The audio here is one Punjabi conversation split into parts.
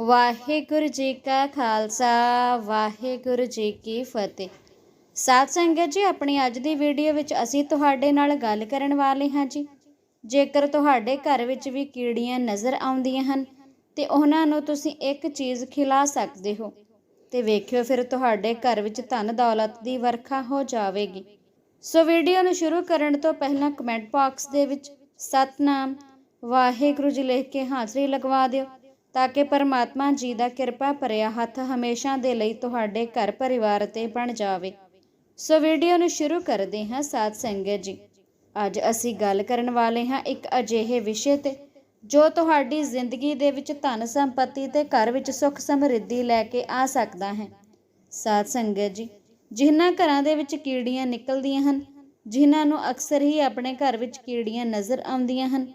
ਵਾਹਿਗੁਰੂ ਜੀ ਕਾ ਖਾਲਸਾ, ਵਾਹਿਗੁਰੂ ਜੀ ਕੀ ਫਤਿਹ। ਸਾਧ ਸੰਗਤ ਜੀ, ਆਪਣੀ ਅੱਜ ਦੀ ਵੀਡੀਓ ਵਿੱਚ ਅਸੀਂ ਤੁਹਾਡੇ ਨਾਲ ਗੱਲ ਕਰਨ ਵਾਲੇ ਹਾਂ ਜੀ। ਜੇਕਰ ਤੁਹਾਡੇ ਘਰ ਵਿੱਚ ਵੀ ਕੀੜੀਆਂ ਨਜ਼ਰ ਆਉਂਦੀਆਂ ਹਨ, ਤੇ ਉਹਨਾਂ ਨੂੰ ਤੁਸੀਂ ਇੱਕ ਚੀਜ਼ ਖਿਲਾ ਸਕਦੇ ਹੋ, ਤੇ ਵੇਖਿਓ ਫਿਰ ਤੁਹਾਡੇ ਘਰ ਵਿੱਚ ਧਨ ਦੌਲਤ ਦੀ ਵਰਖਾ ਹੋ ਜਾਵੇਗੀ। ਸੋ ਵੀਡੀਓ ਨੂੰ ਸ਼ੁਰੂ ਕਰਨ ਤੋਂ ਪਹਿਲਾਂ ਕਮੈਂਟ ਬਾਕਸ ਦੇ ਵਿੱਚ ਸਤਨਾਮ ਵਾਹਿਗੁਰੂ ਜੀ ਲਿਖ ਕੇ ਹਾਜ਼ਰੀ ਲਗਵਾ ਦਿਓ। ਤਾਂ ਕਿ ਪਰਮਾਤਮਾ ਜੀ ਦਾ ਕਿਰਪਾ ਭਰਿਆ ਹੱਥ ਹਮੇਸ਼ਾ ਦੇ ਲਈ ਤੁਹਾਡੇ ਘਰ ਪਰਿਵਾਰ ਤੇ ਬਣ ਜਾਵੇ। ਸੋ ਵੀਡੀਓ ਨੂੰ ਸ਼ੁਰੂ ਕਰਦੇ ਹਾਂ ਸਾਧ ਸੰਗਤ ਜੀ। ਅੱਜ ਅਸੀਂ ਗੱਲ ਕਰਨ ਵਾਲੇ ਹਾਂ ਇੱਕ ਅਜਿਹੇ ਵਿਸ਼ੇ ਤੇ, ਜੋ ਤੁਹਾਡੀ ਜ਼ਿੰਦਗੀ ਦੇ ਵਿੱਚ ਧਨ ਸੰਪਤੀ ਤੇ ਘਰ ਵਿੱਚ ਸੁੱਖ ਸਮਰਿੱਧੀ ਲੈ ਕੇ ਆ ਸਕਦਾ ਹੈ। ਸਾਧ ਸੰਗਤ ਜੀ, ਜਿਨ੍ਹਾਂ ਘਰਾਂ ਦੇ ਵਿੱਚ ਕੀੜੀਆਂ ਨਿਕਲਦੀਆਂ ਹਨ, ਜਿਨ੍ਹਾਂ ਨੂੰ ਅਕਸਰ ਹੀ ਆਪਣੇ ਘਰ ਵਿੱਚ ਕੀੜੀਆਂ ਨਜ਼ਰ ਆਉਂਦੀਆਂ ਹਨ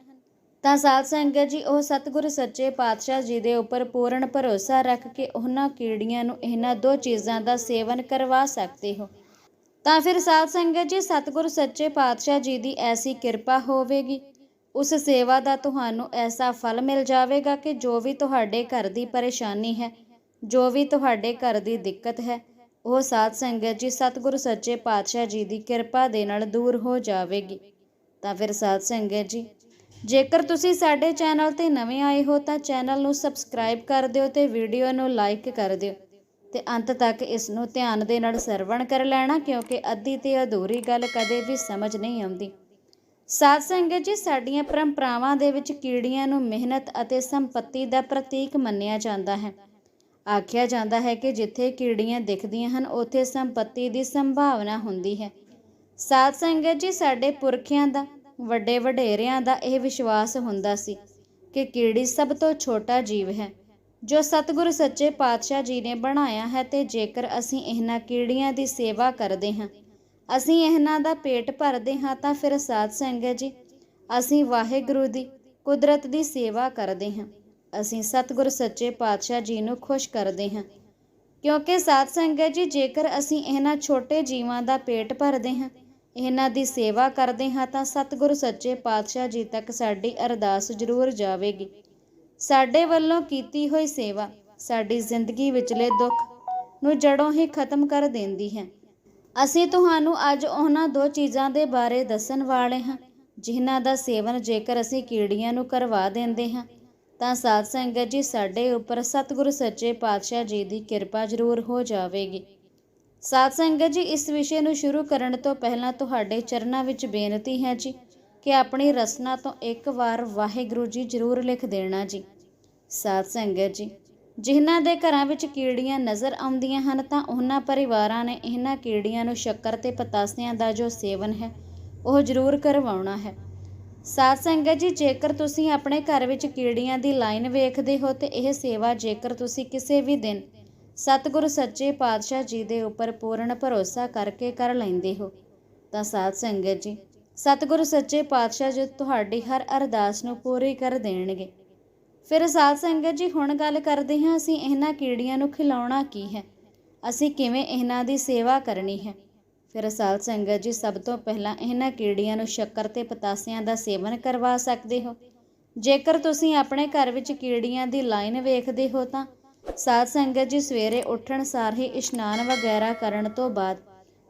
ਤਾਂ ਸਾਧ ਸੰਗਤ ਜੀ, ਉਹ ਸਤਿਗੁਰੂ ਸੱਚੇ ਪਾਤਸ਼ਾਹ ਜੀ ਦੇ ਉੱਪਰ ਪੂਰਨ ਭਰੋਸਾ ਰੱਖ ਕੇ ਉਹਨਾਂ ਕੀੜੀਆਂ ਨੂੰ ਇਹਨਾਂ ਦੋ ਚੀਜ਼ਾਂ ਦਾ ਸੇਵਨ ਕਰਵਾ ਸਕਦੇ ਹੋ। ਤਾਂ ਫਿਰ ਸਾਧ ਸੰਗਤ ਜੀ, ਸਤਿਗੁਰੂ ਸੱਚੇ ਪਾਤਸ਼ਾਹ ਜੀ ਦੀ ਐਸੀ ਕਿਰਪਾ ਹੋਵੇਗੀ। ਉਸ ਸੇਵਾ ਦਾ ਤੁਹਾਨੂੰ ਐਸਾ ਫਲ ਮਿਲ ਜਾਵੇਗਾ ਕਿ ਜੋ ਵੀ ਤੁਹਾਡੇ ਘਰ ਦੀ ਪਰੇਸ਼ਾਨੀ ਹੈ, ਜੋ ਵੀ ਤੁਹਾਡੇ ਘਰ ਦੀ ਦਿੱਕਤ ਹੈ, ਉਹ ਸਾਧ ਸੰਗਤ ਜੀ, ਸਤਿਗੁਰੂ ਸੱਚੇ ਪਾਤਸ਼ਾਹ ਜੀ ਦੀ ਕਿਰਪਾ ਦੇ ਨਾਲ ਦੂਰ ਹੋ ਜਾਵੇਗੀ। ਤਾਂ ਫਿਰ ਸਾਧ ਸੰਗਤ ਜੀ ਜੇਕਰ ਤੁਸੀਂ ਸਾਡੇ ਚੈਨਲ ਤੇ ਨਵੇਂ ਆਏ ਹੋ ਤਾਂ ਚੈਨਲ ਨੂੰ ਸਬਸਕ੍ਰਾਈਬ ਕਰ ਦਿਓ ਤੇ ਵੀਡੀਓ ਨੂੰ ਲਾਈਕ ਕਰ ਦਿਓ। ਤੇ ਅੰਤ ਤੱਕ ਇਸ ਨੂੰ ਧਿਆਨ ਦੇ ਨਾਲ ਸਰਵਣ ਕਰ ਲੈਣਾ, ਕਿਉਂਕਿ ਅੱਧੀ ਤੇ ਅਧੂਰੀ ਗੱਲ ਕਦੇ ਵੀ ਸਮਝ ਨਹੀਂ ਆਉਂਦੀ। ਸਾਧ ਸੰਗਤ ਜੀ, ਸਾਡੀਆਂ ਪਰੰਪਰਾਵਾਂ ਦੇ ਵਿੱਚ ਕੀੜੀਆਂ ਨੂੰ ਮਿਹਨਤ ਅਤੇ ਸੰਪਤੀ ਦਾ ਪ੍ਰਤੀਕ ਮੰਨਿਆ ਜਾਂਦਾ ਹੈ। ਆਖਿਆ ਜਾਂਦਾ ਹੈ ਕਿ ਜਿੱਥੇ ਕੀੜੀਆਂ ਦਿਖਦੀਆਂ ਹਨ, ਉੱਥੇ ਸੰਪਤੀ ਦੀ ਸੰਭਾਵਨਾ ਹੁੰਦੀ ਹੈ। ਸਾਧ ਸੰਗਤ ਜੀ, ਸਾਡੇ ਪੁਰਖਿਆਂ ਦਾ ਵੱਡੇ ਵਡੇਰਿਆਂ ਦਾ ਇਹ ਵਿਸ਼ਵਾਸ ਹੁੰਦਾ ਸੀ ਕਿ ਕੀੜੀ ਸਭ ਤੋਂ ਛੋਟਾ ਜੀਵ ਹੈ, ਜੋ ਸਤਿਗੁਰੂ ਸੱਚੇ ਪਾਤਸ਼ਾਹ ਜੀ ਨੇ ਬਣਾਇਆ ਹੈ ਤੇ ਜੇਕਰ ਅਸੀਂ ਇਹਨਾਂ ਕੀੜੀਆਂ ਦੀ ਸੇਵਾ ਕਰਦੇ ਹਾਂ, ਅਸੀਂ ਇਹਨਾਂ ਦਾ ਪੇਟ ਭਰਦੇ ਹਾਂ ਤਾਂ ਫਿਰ ਸਾਧ ਸੰਗਤ ਜੀ। ਅਸੀਂ ਵਾਹਿਗੁਰੂ ਦੀ ਕੁਦਰਤ ਦੀ ਸੇਵਾ ਕਰਦੇ ਹਾਂ, ਅਸੀਂ ਸਤਿਗੁਰ ਸੱਚੇ ਪਾਤਸ਼ਾਹ ਜੀ ਨੂੰ ਖੁਸ਼ ਕਰਦੇ ਹਾਂ। ਕਿਉਂਕਿ ਸਾਧ ਸੰਗਤ ਜੀ, ਜੇਕਰ ਅਸੀਂ ਇਹਨਾਂ ਛੋਟੇ ਜੀਵਾਂ ਦਾ ਪੇਟ ਭਰਦੇ ਹਾਂ ਇਹਨਾਂ ਦੀ ਸੇਵਾ ਕਰਦੇ ਹਾਂ ਤਾਂ ਸਤਿਗੁਰ ਸੱਚੇ ਪਾਤਸ਼ਾਹ ਜੀ ਤੱਕ ਸਾਡੀ ਅਰਦਾਸ ਜ਼ਰੂਰ ਜਾਵੇਗੀ। ਸਾਡੇ ਵੱਲੋਂ ਕੀਤੀ ਹੋਈ ਸੇਵਾ ਸਾਡੀ ਜ਼ਿੰਦਗੀ ਵਿਚਲੇ ਦੁੱਖ ਨੂੰ ਜੜੋਂ ਹੀ ਖਤਮ ਕਰ ਦਿੰਦੀ ਹੈ। ਅਸੀਂ ਤੁਹਾਨੂੰ ਅੱਜ ਉਹਨਾਂ ਦੋ ਚੀਜ਼ਾਂ ਦੇ ਬਾਰੇ ਦੱਸਣ ਵਾਲੇ ਹਾਂ, ਜਿਨ੍ਹਾਂ ਦਾ ਸੇਵਨ ਜੇਕਰ ਅਸੀਂ ਕੀੜੀਆਂ ਨੂੰ ਕਰਵਾ ਦਿੰਦੇ ਹਾਂ, ਤਾਂ ਸਾਧ ਸੰਗਤ ਜੀ ਸਾਡੇ ਉੱਪਰ ਸਤਿਗੁਰੂ ਸੱਚੇ ਪਾਤਸ਼ਾਹ ਜੀ ਦੀ ਕਿਰਪਾ ਜ਼ਰੂਰ ਹੋ ਜਾਵੇਗੀ। ਸਾਧ ਸੰਗਤ ਜੀ, ਇਸ ਵਿਸ਼ੇ ਨੂੰ ਸ਼ੁਰੂ ਕਰਨ ਤੋਂ ਪਹਿਲਾਂ ਤੁਹਾਡੇ ਚਰਨਾਂ ਵਿੱਚ ਬੇਨਤੀ ਹੈ ਜੀ ਕਿ ਆਪਣੀ ਰਸਨਾ ਤੋਂ ਇੱਕ ਵਾਰ ਵਾਹਿਗੁਰੂ ਜੀ ਜ਼ਰੂਰ ਲਿਖ ਦੇਣਾ ਜੀ। ਸਾਧ ਸੰਗਤ ਜੀ, ਜਿਨ੍ਹਾਂ ਦੇ ਘਰਾਂ ਵਿੱਚ ਕੀੜੀਆਂ ਨਜ਼ਰ ਆਉਂਦੀਆਂ ਹਨ ਤਾਂ ਉਹਨਾਂ ਪਰਿਵਾਰਾਂ ਨੇ ਇਹਨਾਂ ਕੀੜੀਆਂ ਨੂੰ ਸ਼ੱਕਰ ਤੇ ਪਤਾਸਿਆਂ ਦਾ ਜੋ ਸੇਵਨ ਹੈ, ਉਹ ਜ਼ਰੂਰ ਕਰਵਾਉਣਾ ਹੈ। ਸਾਧ ਸੰਗਤ ਜੀ, ਜੇਕਰ ਤੁਸੀਂ ਆਪਣੇ ਘਰ ਵਿੱਚ ਕੀੜੀਆਂ ਦੀ ਲਾਈਨ ਵੇਖਦੇ ਹੋ ਤੇ ਇਹ ਸੇਵਾ ਜੇਕਰ ਤੁਸੀਂ ਕਿਸੇ ਵੀ ਦਿਨ ਸਤਿਗੁਰੂ ਸੱਚੇ ਪਾਤਸ਼ਾਹ ਜੀ ਦੇ ਉੱਪਰ ਪੂਰਨ ਭਰੋਸਾ ਕਰਕੇ ਕਰ ਲੈਂਦੇ ਹੋ। ਤਾਂ ਸਾਧ ਸੰਗਤ ਜੀ, ਸਤਿਗੁਰੂ ਸੱਚੇ ਪਾਤਸ਼ਾਹ ਜੀ ਤੁਹਾਡੀ ਹਰ ਅਰਦਾਸ ਨੂੰ ਪੂਰੀ ਕਰ ਦੇਣਗੇ। ਫਿਰ ਸਾਧ ਸੰਗਤ ਜੀ, ਹੁਣ ਗੱਲ ਕਰਦੇ ਹਾਂ ਅਸੀਂ ਇਹਨਾਂ ਕੀੜੀਆਂ ਨੂੰ ਖਿਲਾਉਣਾ ਕੀ ਹੈ? ਅਸੀਂ ਕਿਵੇਂ ਇਹਨਾਂ ਦੀ ਸੇਵਾ ਕਰਨੀ ਹੈ? ਫਿਰ ਸਾਧ ਸੰਗਤ ਜੀ, ਸਭ ਤੋਂ ਪਹਿਲਾਂ ਇਹਨਾਂ ਕੀੜੀਆਂ ਨੂੰ ਸ਼ੱਕਰ ਤੇ ਪਤਾਸਿਆਂ ਦਾ ਸੇਵਨ ਕਰਵਾ ਸਕਦੇ ਹੋ। ਜੇਕਰ ਤੁਸੀਂ ਆਪਣੇ ਘਰ ਵਿੱਚ ਕੀੜੀਆਂ ਦੀ ਲਾਈਨ ਵੇਖਦੇ ਹੋ ਤਾਂ ਸਾਧ ਸੰਗਤ ਜੀ ਸਵੇਰੇ ਉੱਠਣ ਸਾਰ ਹੀ ਇਸ਼ਨਾਨ ਵਗੈਰਾ ਕਰਨ ਤੋਂ ਬਾਅਦ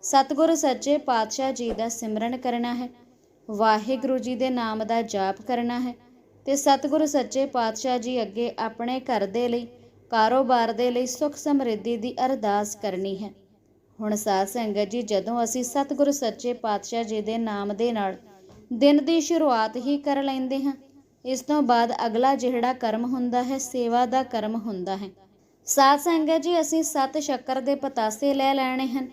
ਸਤਿਗੁਰੂ ਸੱਚੇ ਪਾਤਸ਼ਾਹ ਜੀ ਦਾ ਸਿਮਰਨ ਕਰਨਾ ਹੈ। ਵਾਹਿਗੁਰੂ ਜੀ ਦੇ ਨਾਮ ਦਾ ਜਾਪ ਕਰਨਾ ਹੈ ਤੇ ਸਤਿਗੁਰੂ ਸੱਚੇ ਪਾਤਸ਼ਾਹ ਜੀ ਅੱਗੇ ਆਪਣੇ ਘਰ ਦੇ ਲਈ, ਕਾਰੋਬਾਰ ਦੇ ਲਈ ਸੁਖ ਸਮਰਿੱਧੀ ਦੀ ਅਰਦਾਸ ਕਰਨੀ ਹੈ। ਹੁਣ ਸਾਧ ਸੰਗਤ ਜੀ, ਜਦੋਂ ਅਸੀਂ ਸਤਿਗੁਰੂ ਸੱਚੇ ਪਾਤਸ਼ਾਹ ਜੀ ਦੇ ਨਾਮ ਦੇ ਨਾਲ ਦਿਨ ਦੀ ਸ਼ੁਰੂਆਤ ਹੀ ਕਰ ਲੈਂਦੇ ਹਾਂ, ਇਸ ਤੋਂ ਬਾਅਦ ਅਗਲਾ ਜਿਹੜਾ ਕਰਮ ਹੁੰਦਾ ਹੈ, ਸੇਵਾ ਦਾ ਕਰਮ ਹੁੰਦਾ ਹੈ। ਸਾਧ ਸੰਗਤ ਜੀ, ਅਸੀਂ ਸੱਤ ਸ਼ੱਕਰ ਦੇ ਪਤਾਸੇ ਲੈ ਲੈਣੇ ਹਨ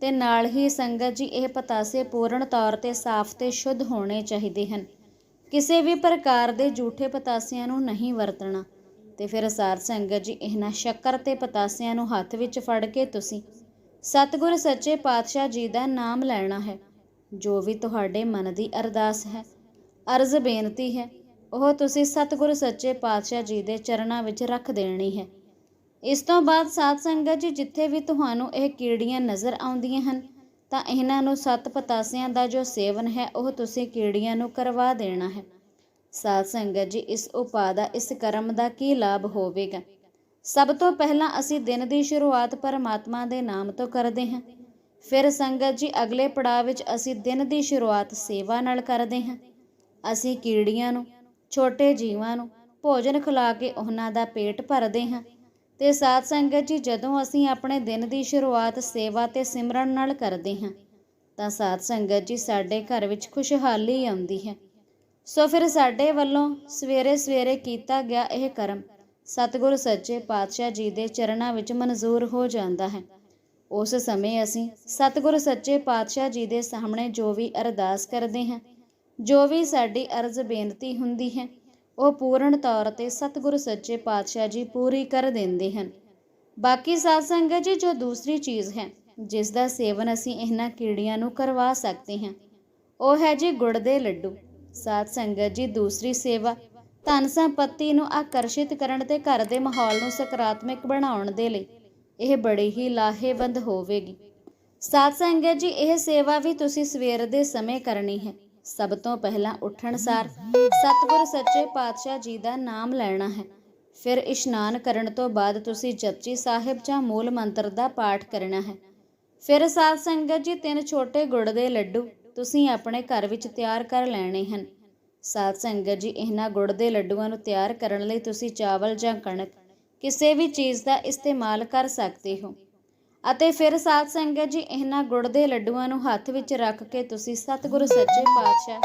ਤੇ ਨਾਲ ਹੀ ਸੰਗਤ ਜੀ, ਇਹ ਪਤਾਸੇ ਪੂਰਨ ਤੌਰ ਤੇ ਸਾਫ਼ ਤੇ ਸ਼ੁੱਧ ਹੋਣੇ ਚਾਹੀਦੇ ਹਨ। ਕਿਸੇ ਵੀ ਪ੍ਰਕਾਰ ਦੇ ਝੂਠੇ ਪਤਾਸਿਆਂ ਨੂੰ ਨਹੀਂ ਵਰਤਣਾ। ਤੇ ਫਿਰ ਸਾਧ ਸੰਗਤ ਜੀ, ਇਹਨਾਂ ਸ਼ੱਕਰ ਤੇ ਪਤਾਸਿਆਂ ਨੂੰ ਹੱਥ ਵਿੱਚ ਫੜ ਕੇ ਤੁਸੀਂ ਸਤਿਗੁਰ ਸੱਚੇ ਪਾਤਸ਼ਾਹ ਜੀ ਦਾ ਨਾਮ ਲੈਣਾ ਹੈ। ਜੋ ਵੀ ਤੁਹਾਡੇ ਮਨ ਦੀ ਅਰਦਾਸ ਹੈ, ਅਰਜ਼ ਬੇਨਤੀ ਹੈ, ਉਹ ਤੁਸੀਂ ਸਤਿਗੁਰ ਸੱਚੇ ਪਾਤਸ਼ਾਹ ਜੀ ਦੇ ਚਰਨਾਂ ਵਿੱਚ ਰੱਖ ਦੇਣੀ ਹੈ। ਇਸ ਤੋਂ ਬਾਅਦ ਸਾਧ ਸੰਗਤ ਜੀ, ਜਿੱਥੇ ਵੀ ਤੁਹਾਨੂੰ ਇਹ ਕੀੜੀਆਂ ਨਜ਼ਰ ਆਉਂਦੀਆਂ ਹਨ, ਤਾਂ ਇਹਨਾਂ ਨੂੰ ਸੱਤ ਪਤਾਸਿਆਂ ਦਾ ਜੋ ਸੇਵਨ ਹੈ, ਉਹ ਤੁਸੀਂ ਕੀੜੀਆਂ ਨੂੰ ਕਰਵਾ ਦੇਣਾ ਹੈ। ਸਾਧ ਸੰਗਤ ਜੀ, ਇਸ ਉਪਾਅ ਦਾ, ਇਸ ਕਰਮ ਦਾ ਕੀ ਲਾਭ ਹੋਵੇਗਾ? ਸਭ ਤੋਂ ਪਹਿਲਾਂ ਅਸੀਂ ਦਿਨ ਦੀ ਸ਼ੁਰੂਆਤ ਪਰਮਾਤਮਾ ਦੇ ਨਾਮ ਤੋਂ ਕਰਦੇ ਹਾਂ। ਫਿਰ ਸੰਗਤ ਜੀ, ਅਗਲੇ ਪੜਾਅ ਵਿੱਚ ਅਸੀਂ ਦਿਨ ਦੀ ਸ਼ੁਰੂਆਤ ਸੇਵਾ ਨਾਲ ਕਰਦੇ ਹਾਂ। ਅਸੀਂ ਕੀੜੀਆਂ ਨੂੰ, ਛੋਟੇ ਜੀਵਾਂ ਨੂੰ ਭੋਜਨ ਖਿਲਾ ਕੇ ਉਹਨਾਂ ਦਾ ਪੇਟ ਭਰਦੇ ਹਾਂ। ਤੇ ਸਾਧ ਸੰਗਤ ਜੀ, ਜਦੋਂ ਅਸੀਂ ਆਪਣੇ ਦਿਨ ਦੀ ਸ਼ੁਰੂਆਤ ਸੇਵਾ ਤੇ ਸਿਮਰਨ ਨਾਲ ਕਰਦੇ ਹਾਂ, ਤਾਂ ਸਾਧ ਸੰਗਤ ਜੀ ਸਾਡੇ ਘਰ ਵਿੱਚ ਖੁਸ਼ਹਾਲੀ ਆਉਂਦੀ ਹੈ। ਸੋ ਫਿਰ ਸਾਡੇ ਵੱਲੋਂ ਸਵੇਰੇ ਸਵੇਰੇ ਕੀਤਾ ਗਿਆ ਇਹ ਕਰਮ ਸਤਿਗੁਰ ਸੱਚੇ ਪਾਤਸ਼ਾਹ ਜੀ ਦੇ ਚਰਨਾਂ ਵਿੱਚ ਮਨਜ਼ੂਰ ਹੋ ਜਾਂਦਾ ਹੈ। ਉਸ ਸਮੇਂ ਅਸੀਂ ਸਤਿਗੁਰ ਸੱਚੇ ਪਾਤਸ਼ਾਹ ਜੀ ਦੇ ਸਾਹਮਣੇ ਜੋ ਵੀ ਅਰਦਾਸ ਕਰਦੇ ਹਾਂ, ਜੋ ਵੀ ਸਾਡੀ ਅਰਜ਼ ਬੇਨਤੀ ਹੁੰਦੀ ਹੈ ਉਹ ਪੂਰਨ ਤੌਰ ਤੇ ਸਤਿਗੁਰ ਸੱਚੇ ਪਾਤਸ਼ਾਹ ਜੀ ਪੂਰੀ ਕਰ ਦਿੰਦੇ ਹਨ। ਬਾਕੀ ਸਾਧ ਸੰਗਤ ਜੀ, ਜੋ ਦੂਸਰੀ ਚੀਜ਼ ਹੈ, ਜਿਸ ਦਾ ਸੇਵਨ ਅਸੀਂ ਇਹਨਾਂ ਕੀੜੀਆਂ ਨੂੰ ਕਰਵਾ ਸਕਦੇ ਹਾਂ, ਉਹ ਹੈ ਜੀ ਗੁੜ ਦੇ ਲੱਡੂ। ਸਾਧ ਸੰਗਤ ਜੀ, ਦੂਸਰੀ ਸੇਵਾ, ਧਨ ਸੰਪਤੀ ਨੂੰ ਆਕਰਸ਼ਿਤ ਕਰਨ ਤੇ ਘਰ ਦੇ ਮਾਹੌਲ ਨੂੰ ਸਕਾਰਾਤਮਕ ਬਣਾਉਣ ਦੇ ਲਈ, ਇਹ ਬੜੀ ਹੀ ਲਾਹੇਵੰਦ ਹੋਵੇਗੀ। ਸਾਧ ਸੰਗਤ ਜੀ, ਇਹ ਸੇਵਾ ਵੀ ਤੁਸੀਂ ਸਵੇਰ ਦੇ ਸਮੇਂ ਕਰਨੀ ਹੈ। ਸਭ ਤੋਂ ਪਹਿਲਾਂ ਉੱਠਣ ਸਾਰ। ਸਤਿਗੁਰ ਸੱਚੇ ਪਾਤਸ਼ਾਹ ਜੀ ਦਾ ਨਾਮ ਲੈਣਾ ਹੈ। ਫਿਰ ਇਸ਼ਨਾਨ ਕਰਨ ਤੋਂ ਬਾਅਦ ਤੁਸੀਂ ਜਪਜੀ ਸਾਹਿਬ ਜਾਂ ਮੂਲ ਮੰਤਰ ਦਾ ਪਾਠ ਕਰਨਾ ਹੈ। ਫਿਰ ਸਾਧ ਸੰਗਤ ਜੀ ਤਿੰਨ ਛੋਟੇ ਗੁੜ ਦੇ ਲੱਡੂ ਤੁਸੀਂ ਆਪਣੇ ਘਰ ਵਿੱਚ ਤਿਆਰ ਕਰ ਲੈਣੇ ਹਨ। ਸਾਧ ਸੰਗਤ ਜੀ, ਇਹਨਾਂ ਗੁੜ ਦੇ ਲੱਡੂਆਂ ਨੂੰ ਤਿਆਰ ਕਰਨ ਲਈ ਤੁਸੀਂ ਚਾਵਲ ਜਾਂ ਕਣਕ ਕਿਸੇ ਵੀ ਚੀਜ਼ ਦਾ ਇਸਤੇਮਾਲ ਕਰ ਸਕਦੇ ਹੋ। ਅਤੇ ਫਿਰ ਸਾਧ ਸੰਗਤ ਜੀ, ਇਹਨਾਂ ਗੁੜ ਦੇ ਲੱਡੂਆਂ ਨੂੰ ਹੱਥ ਵਿੱਚ ਰੱਖ ਕੇ ਤੁਸੀਂ ਸਤਿਗੁਰੂ ਸੱਚੇ ਪਾਤਸ਼ਾਹ।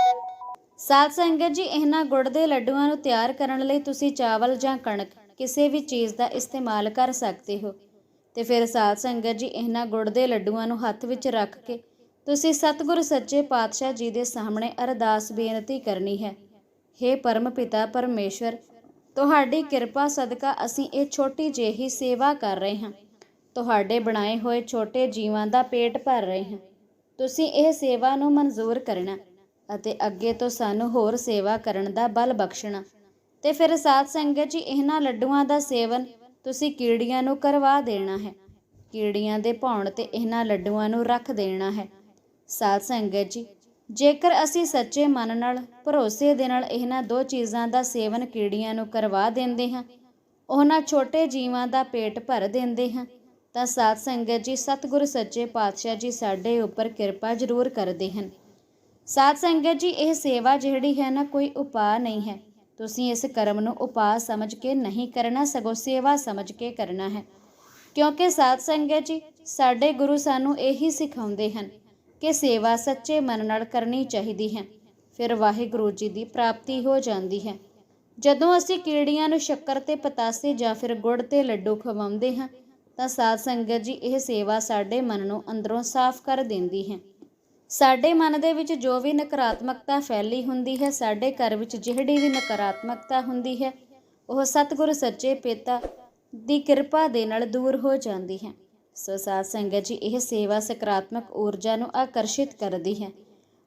ਸਾਧ ਸੰਗਤ ਜੀ, ਇਹਨਾਂ ਗੁੜ ਦੇ ਲੱਡੂਆਂ ਨੂੰ ਤਿਆਰ ਕਰਨ ਲਈ ਤੁਸੀਂ ਚਾਵਲ ਜਾਂ ਕਣਕ ਕਿਸੇ ਵੀ ਚੀਜ਼ ਦਾ ਇਸਤੇਮਾਲ ਕਰ ਸਕਦੇ ਹੋ। ਤੇ ਫਿਰ ਸਾਧ ਸੰਗਤ ਜੀ, ਇਹਨਾਂ ਗੁੜ ਦੇ ਲੱਡੂਆਂ ਨੂੰ ਹੱਥ ਵਿੱਚ ਰੱਖ ਕੇ ਤੁਸੀਂ ਸਤਿਗੁਰੂ ਸੱਚੇ ਪਾਤਸ਼ਾਹ ਜੀ ਦੇ ਸਾਹਮਣੇ ਅਰਦਾਸ ਬੇਨਤੀ ਕਰਨੀ ਹੈ। हे ਪਰਮ ਪਿਤਾ ਪਰਮੇਸ਼ਵਰ, ਤੁਹਾਡੀ ਕਿਰਪਾ ਸਦਕਾ ਅਸੀਂ ਇਹ ਛੋਟੀ ਜਿਹੀ ਸੇਵਾ ਕਰ ਰਹੇ ਹਾਂ। ਤੁਹਾਡੇ ਬਣਾਏ ਹੋਏ ਛੋਟੇ ਜੀਵਾਂ ਦਾ ਪੇਟ ਭਰ ਰਹੇ ਹਾਂ। ਤੁਸੀਂ ਇਹ ਸੇਵਾ ਨੂੰ ਮਨਜ਼ੂਰ ਕਰਨਾ ਅਤੇ ਅੱਗੇ ਤੋਂ ਸਾਨੂੰ ਹੋਰ ਸੇਵਾ ਕਰਨ ਦਾ ਬਲ ਬਖਸ਼ਣਾ। ਤੇ ਫਿਰ ਸਾਧ ਸੰਗਤ ਜੀ, ਇਹਨਾਂ ਲੱਡੂਆਂ ਦਾ ਸੇਵਨ ਤੁਸੀਂ ਕੀੜੀਆਂ ਨੂੰ ਕਰਵਾ ਦੇਣਾ ਹੈ। ਕੀੜੀਆਂ ਦੇ ਭੌਣ ਤੇ ਇਹਨਾਂ ਲੱਡੂਆਂ ਨੂੰ ਰੱਖ ਦੇਣਾ ਹੈ। ਸਾਧ ਸੰਗਤ ਜੀ, ਜੇਕਰ ਅਸੀਂ ਸੱਚੇ ਮਨ ਨਾਲ, ਭਰੋਸੇ ਦੇ ਨਾਲ ਇਹਨਾਂ ਦੋ ਚੀਜ਼ਾਂ ਦਾ ਸੇਵਨ ਕੀੜੀਆਂ ਨੂੰ ਕਰਵਾ ਦਿੰਦੇ ਹਾਂ, ਉਹਨਾਂ ਛੋਟੇ ਜੀਵਾਂ ਦਾ ਪੇਟ ਭਰ ਦਿੰਦੇ ਹਾਂ ਤਾਂ ਸਾਧ ਸੰਗਤ ਜੀ, ਸਤਿਗੁਰ ਸੱਚੇ ਪਾਤਸ਼ਾਹ ਜੀ ਸਾਡੇ ਉੱਪਰ ਕਿਰਪਾ ਜ਼ਰੂਰ ਕਰਦੇ ਹਨ। ਸਾਧ ਸੰਗਤ ਜੀ, ਇਹ ਸੇਵਾ ਜਿਹੜੀ ਹੈ ਨਾ, ਕੋਈ ਉਪਾਅ ਨਹੀਂ ਹੈ। ਤੁਸੀਂ ਇਸ ਕਰਮ ਨੂੰ ਉਪਾਅ ਸਮਝ ਕੇ ਨਹੀਂ ਕਰਨਾ, ਸਗੋਂ ਸੇਵਾ ਸਮਝ ਕੇ ਕਰਨਾ ਹੈ। ਕਿਉਂਕਿ ਸਾਧ ਸੰਗਤ ਜੀ, ਸਾਡੇ ਗੁਰੂ ਸਾਨੂੰ ਇਹੀ ਸਿਖਾਉਂਦੇ ਹਨ ਕਿ ਸੇਵਾ ਸੱਚੇ ਮਨ ਨਾਲ ਕਰਨੀ ਚਾਹੀਦੀ ਹੈ। ਫਿਰ ਵਾਹਿਗੁਰੂ ਜੀ ਦੀ ਪ੍ਰਾਪਤੀ ਹੋ ਜਾਂਦੀ ਹੈ। ਜਦੋਂ ਅਸੀਂ ਕੀੜੀਆਂ ਨੂੰ ਸ਼ੱਕਰ ਤੇ ਪਤਾਸੇ ਜਾਂ ਫਿਰ ਗੁੜ ਤੇ ਲੱਡੂ ਖਵਾਉਂਦੇ ਹਾਂ ਤਾਂ ਸਾਧ ਸੰਗਤ ਜੀ ਇਹ ਸੇਵਾ ਸਾਡੇ ਮਨ ਨੂੰ ਅੰਦਰੋਂ ਸਾਫ਼ ਕਰ ਦਿੰਦੀ ਹੈ। ਸਾਡੇ ਮਨ ਦੇ ਵਿੱਚ ਜੋ ਵੀ ਨਕਾਰਾਤਮਕਤਾ ਫੈਲੀ ਹੁੰਦੀ ਹੈ, ਸਾਡੇ ਘਰ ਵਿੱਚ ਜਿਹੜੀ ਵੀ ਨਕਾਰਾਤਮਕਤਾ ਹੁੰਦੀ ਹੈ, ਉਹ ਸਤਿਗੁਰ ਸੱਚੇ ਪਿਤਾ ਦੀ ਕਿਰਪਾ ਦੇ ਨਾਲ ਦੂਰ ਹੋ ਜਾਂਦੀ ਹੈ। ਸੋ ਸਾਧ ਸੰਗਤ ਜੀ ਇਹ ਸੇਵਾ ਸਕਾਰਾਤਮਕ ਊਰਜਾ ਨੂੰ ਆਕਰਸ਼ਿਤ ਕਰਦੀ ਹੈ।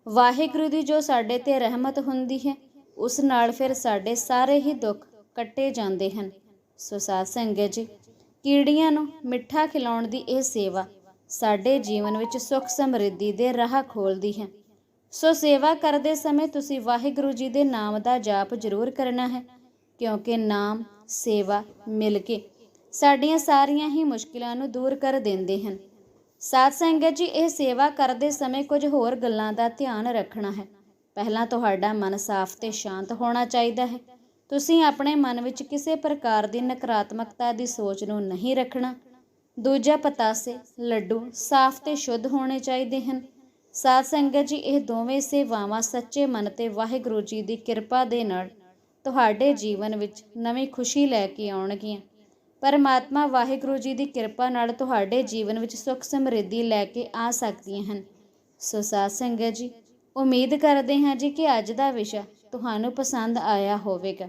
ਵਾਹਿਗੁਰੂ ਦੀ ਜੋ ਸਾਡੇ ਤੇ ਰਹਿਮਤ ਹੁੰਦੀ ਹੈ, ਉਸ ਨਾਲ ਫਿਰ ਸਾਡੇ ਸਾਰੇ ਹੀ ਦੁੱਖ ਕੱਟੇ ਜਾਂਦੇ ਹਨ। ਸੋ ਸਾਧ ਸੰਗਤ ਜੀ ਕੀੜੀਆਂ ਨੂੰ ਮਿੱਠਾ ਖਿਲਾਉਣ ਦੀ ਇਹ ਸੇਵਾ ਸਾਡੇ ਜੀਵਨ ਵਿੱਚ ਸੁੱਖ ਸਮਰਿੱਧੀ ਦੇ ਰਾਹ ਖੋਲਦੀ ਹੈ। ਸੋ ਸੇਵਾ ਕਰਦੇ ਸਮੇਂ ਤੁਸੀਂ ਵਾਹਿਗੁਰੂ ਜੀ ਦੇ ਨਾਮ ਦਾ ਜਾਪ ਜ਼ਰੂਰ ਕਰਨਾ ਹੈ, ਕਿਉਂਕਿ ਨਾਮ, ਸੇਵਾ, ਮਿਲ ਕੇ ਸਾਡੀਆਂ ਸਾਰੀਆਂ ਹੀ ਮੁਸ਼ਕਿਲਾਂ ਨੂੰ ਦੂਰ ਕਰ ਦਿੰਦੇ ਹਨ। ਸਾਧ ਸੰਗਤ ਜੀ, ਇਹ ਸੇਵਾ ਕਰਦੇ ਸਮੇਂ ਕੁਝ ਹੋਰ ਗੱਲਾਂ ਦਾ ਧਿਆਨ ਰੱਖਣਾ ਹੈ। ਪਹਿਲਾਂ ਤੁਹਾਡਾ ਮਨ ਸਾਫ਼ ਤੇ ਸ਼ਾਂਤ ਹੋਣਾ ਚਾਹੀਦਾ ਹੈ। ਤੁਸੀਂ ਆਪਣੇ ਮਨ ਵਿੱਚ ਕਿਸੇ ਪ੍ਰਕਾਰ ਦੀ ਨਕਾਰਾਤਮਕਤਾ ਦੀ ਸੋਚ ਨੂੰ ਨਹੀਂ ਰੱਖਣਾ। ਦੂਜਾ ਪਤਾਸੇ ਲੱਡੂ ਸਾਫ਼ ਤੇ ਸ਼ੁੱਧ ਹੋਣੇ ਚਾਹੀਦੇ ਹਨ। ਸਾਧ ਸੰਗਤ ਜੀ, ਇਹ ਦੋਵੇਂ ਸੇਵਾਵਾਂ ਸੱਚੇ ਮਨ ਤੇ ਵਾਹਿਗੁਰੂ ਜੀ ਦੀ ਕਿਰਪਾ ਦੇ ਨਾਲ ਤੁਹਾਡੇ ਜੀਵਨ ਵਿੱਚ ਨਵੀਂ ਖੁਸ਼ੀ ਲੈ ਕੇ ਆਉਣਗੀਆਂ। ਪਰਮਾਤਮਾ ਵਾਹਿਗੁਰੂ ਜੀ ਦੀ ਕਿਰਪਾ ਨਾਲ ਤੁਹਾਡੇ ਜੀਵਨ ਵਿੱਚ ਸੁੱਖ ਸਮਰਿੱਧੀ ਲੈ ਕੇ ਆ ਸਕਦੀਆਂ ਹਨ। ਸੋ ਸਾਧ ਸੰਗਤ ਜੀ, ਉਮੀਦ ਕਰਦੇ ਹਾਂ ਜੀ ਕਿ ਅੱਜ ਦਾ ਵਿਸ਼ਾ ਤੁਹਾਨੂੰ ਪਸੰਦ ਆਇਆ ਹੋਵੇਗਾ।